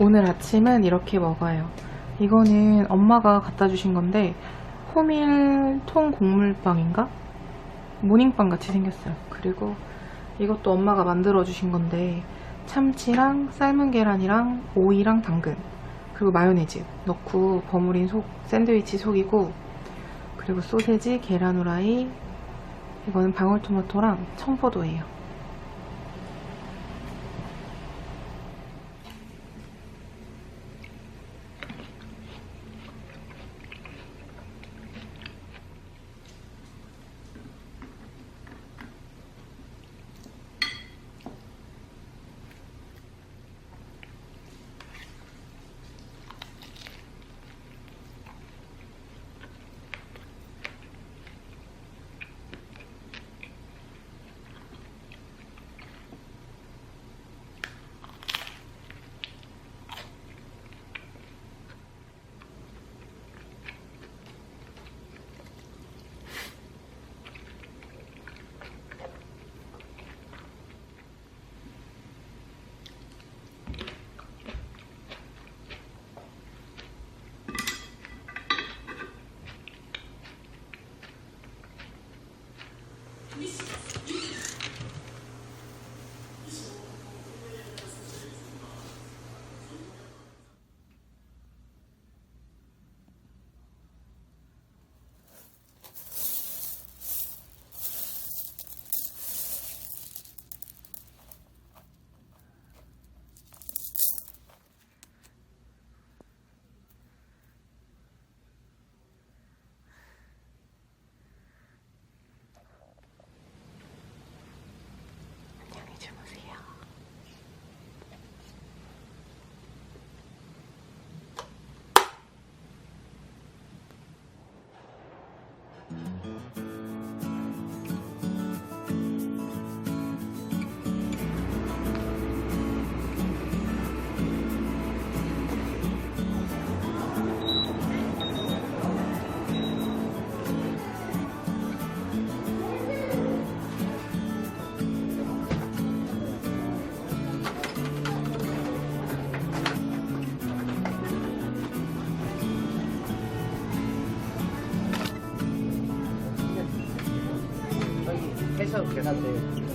오늘 아침은 이렇게 먹어요. 이거는 엄마가 갖다 주신 건데 호밀 통 곡물빵인가? 모닝빵 같이 생겼어요. 그리고 이것도 엄마가 만들어 주신 건데 참치랑 삶은 계란이랑 오이랑 당근 그리고 마요네즈 넣고 버무린 속 샌드위치 속이고 그리고 소세지, 계란 후라이 이거는 방울토마토랑 청포도예요. 해서 계산대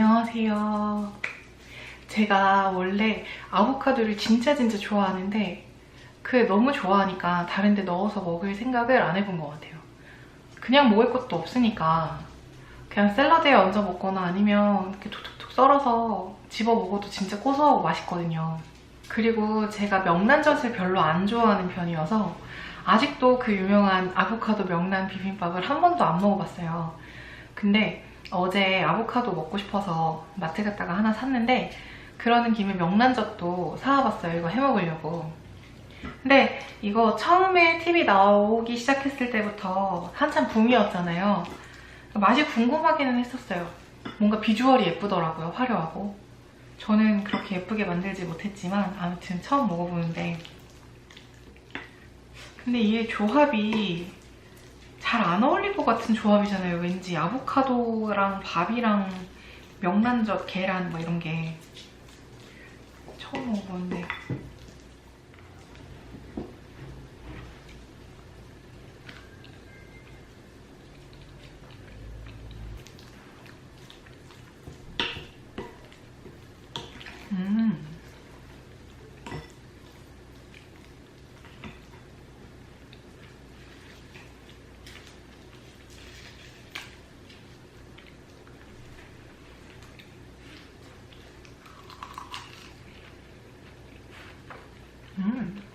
안녕하세요. 제가 원래 아보카도를 진짜 진짜 좋아하는데 그게 너무 좋아하니까 다른 데 넣어서 먹을 생각을 안 해본 것 같아요. 그냥 먹을 것도 없으니까 그냥 샐러드에 얹어 먹거나 아니면 이렇게 툭툭툭 썰어서 집어 먹어도 진짜 고소하고 맛있거든요. 그리고 제가 명란젓을 별로 안 좋아하는 편이어서 아직도 그 유명한 아보카도 명란 비빔밥을 한 번도 안 먹어봤어요. 근데 어제 아보카도 먹고 싶어서 마트 갔다가 하나 샀는데 그러는 김에 명란젓도 사와봤어요. 이거 해먹으려고. 근데 이거 처음에 TV 나오기 시작했을 때부터 한참 붐이었잖아요. 맛이 궁금하기는 했었어요. 뭔가 비주얼이 예쁘더라고요. 화려하고. 저는 그렇게 예쁘게 만들지 못했지만 아무튼 처음 먹어보는데 근데 이게 조합이 잘 안 어울릴 것 같은 조합이잖아요. 왠지 아보카도랑 밥이랑 명란젓, 계란 뭐 이런 게 처음 먹어보는데 음. 음.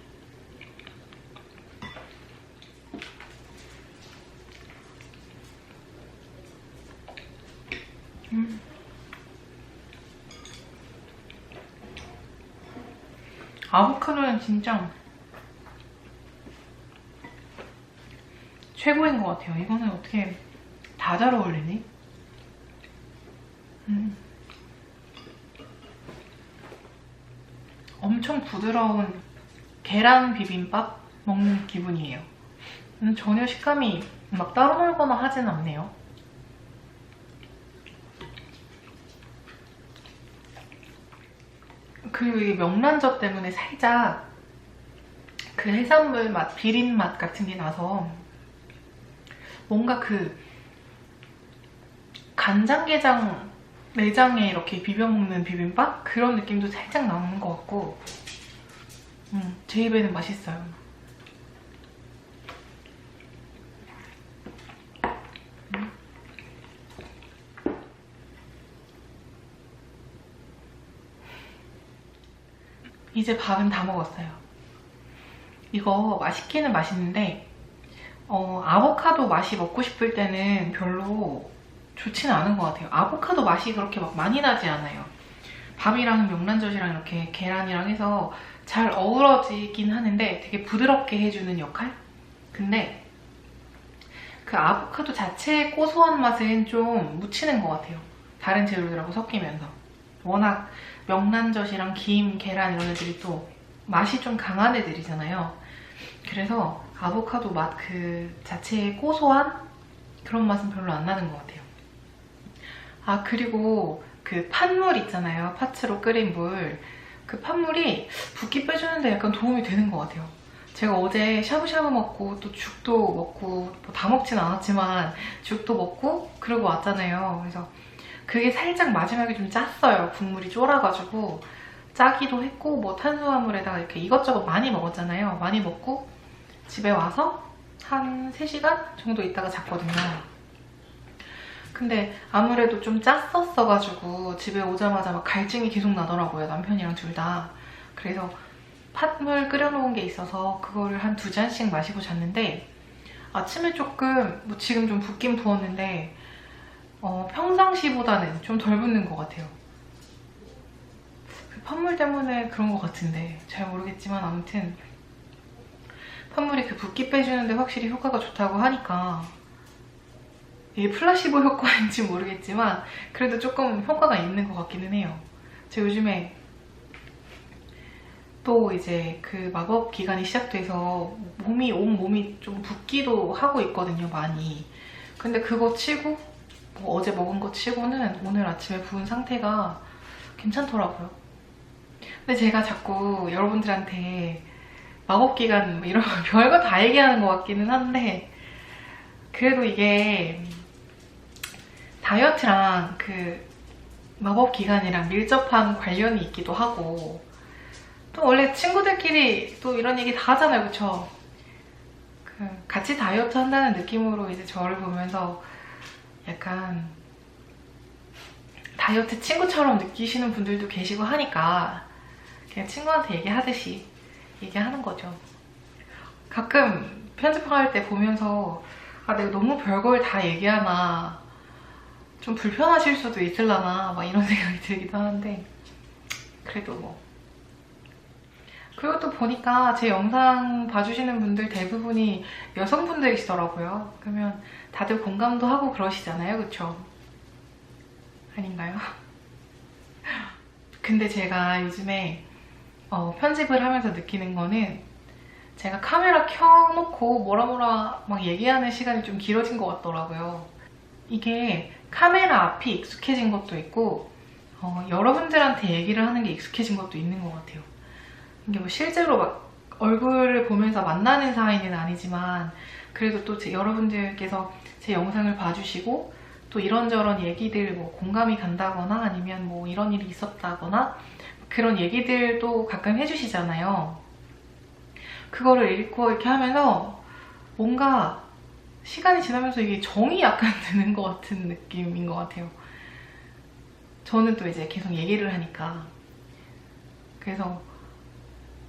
음. 아보카도는 진짜 최고인 것 같아요. 이거는 어떻게 다 잘 어울리니? 음. 엄청 부드러운 계란 비빔밥 먹는 기분이에요. 음, 전혀 식감이 막 따로 놀거나 하진 않네요. 그리고 이 명란젓 때문에 살짝 그 해산물 맛, 비린 맛 같은 게 나서 뭔가 그 간장게장 내장에 이렇게 비벼 먹는 비빔밥 그런 느낌도 살짝 나는 것 같고 음, 제 입에는 맛있어요. 이제 밥은 다 먹었어요. 이거 맛있기는 맛있는데 어, 아보카도 맛이 먹고 싶을 때는 별로 좋지는 않은 것 같아요. 아보카도 맛이 그렇게 막 많이 나지 않아요. 밥이랑 명란젓이랑 이렇게 계란이랑 해서 잘 어우러지긴 하는데 되게 부드럽게 해주는 역할? 근데 그 아보카도 자체의 고소한 맛은 좀 묻히는 것 같아요. 다른 재료들하고 섞이면서. 워낙 명란젓이랑 김, 계란 이런 애들이 또 맛이 좀 강한 애들이잖아요. 그래서 아보카도 맛 그 자체의 고소한 그런 맛은 별로 안 나는 것 같아요. 아 그리고 그 팥물 있잖아요. 파츠로 끓인 물. 그 팥물이 붓기 빼주는데 약간 도움이 되는 것 같아요. 제가 어제 샤브샤브 먹고 또 죽도 먹고 뭐 다 먹진 않았지만 죽도 먹고 그러고 왔잖아요. 그래서 그게 살짝 마지막에 좀 짰어요. 국물이 쫄아가지고 짜기도 했고 뭐 탄수화물에다가 이렇게 이것저것 많이 먹었잖아요. 많이 먹고 집에 와서 한 3시간 정도 있다가 잤거든요. 근데 아무래도 좀 짰었어가지고 집에 오자마자 막 갈증이 계속 나더라고요. 남편이랑 둘 다. 그래서 팥물 끓여놓은 게 있어서 그거를 한 두 잔씩 마시고 잤는데 아침에 조금 뭐 지금 좀 붓긴 부었는데 어, 평상시보다는 좀덜 붓는 것 같아요. 그 팥물 때문에 그런 것 같은데 잘 모르겠지만 아무튼 팥물이 그 붓기 빼주는데 확실히 효과가 좋다고 하니까 이게 플라시보 효과인지 모르겠지만 그래도 조금 효과가 있는 것 같기는 해요. 제가 요즘에 또 이제 그 마법 기간이 시작돼서 몸이 온 몸이 좀 붓기도 하고 있거든요 많이. 근데 그거 치고 뭐 어제 먹은 거 치고는 오늘 아침에 부은 상태가 괜찮더라고요. 근데 제가 자꾸 여러분들한테 마법 기간 뭐 이런 별거 다 얘기하는 것 같기는 한데 그래도 이게 다이어트랑 그 마법 기간이랑 밀접한 관련이 있기도 하고 또 원래 친구들끼리 또 이런 얘기 다 하잖아요, 그쵸? 그 같이 다이어트 한다는 느낌으로 이제 저를 보면서 약간 다이어트 친구처럼 느끼시는 분들도 계시고 하니까 그냥 친구한테 얘기하듯이 얘기하는 거죠. 가끔 편집할 때 보면서 아 내가 너무 별걸 다 얘기하나 좀 불편하실 수도 있을라나 막 이런 생각이 들기도 하는데 그래도 뭐 그리고 또 보니까 제 영상 봐주시는 분들 대부분이 여성분들이시더라고요. 그러면 다들 공감도 하고 그러시잖아요, 그쵸? 아닌가요? 근데 제가 요즘에 어, 편집을 하면서 느끼는 거는 제가 카메라 켜놓고 뭐라 뭐라 막 얘기하는 시간이 좀 길어진 것 같더라고요. 이게 카메라 앞이 익숙해진 것도 있고 어, 여러분들한테 얘기를 하는 게 익숙해진 것도 있는 것 같아요. 이게 뭐 실제로 막 얼굴을 보면서 만나는 사이는 아니지만 그래도 또 제- 여러분들께서 제 영상을 봐주시고 또 이런저런 얘기들 뭐 공감이 간다거나 아니면 뭐 이런 일이 있었다거나 그런 얘기들도 가끔 해주시잖아요. 그거를 읽고 이렇게 하면서 뭔가 시간이 지나면서 이게 정이 약간 드는 것 같은 느낌인 것 같아요. 저는 또 이제 계속 얘기를 하니까. 그래서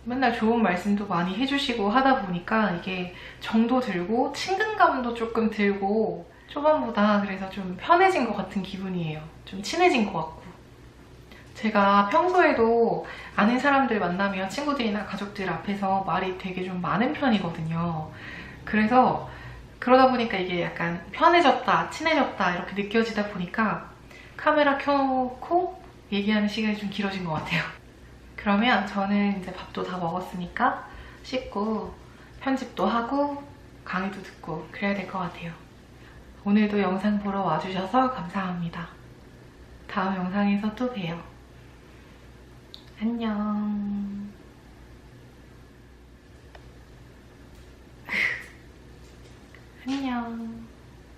맨날 좋은 말씀도 많이 해주시고 하다 보니까 이게 정도 들고 친근감도 조금 들고 초반보다 그래서 좀 편해진 것 같은 기분이에요. 좀 친해진 것 같고. 제가 평소에도 아는 사람들 만나면 친구들이나 가족들 앞에서 말이 되게 좀 많은 편이거든요. 그래서 그러다 보니까 이게 약간 편해졌다, 친해졌다 이렇게 느껴지다 보니까 카메라 켜놓고 얘기하는 시간이 좀 길어진 것 같아요. 그러면 저는 이제 밥도 다 먹었으니까 씻고 편집도 하고 강의도 듣고 그래야 될 것 같아요. 오늘도 영상 보러 와주셔서 감사합니다. 다음 영상에서 또 봬요. 안녕. 안녕.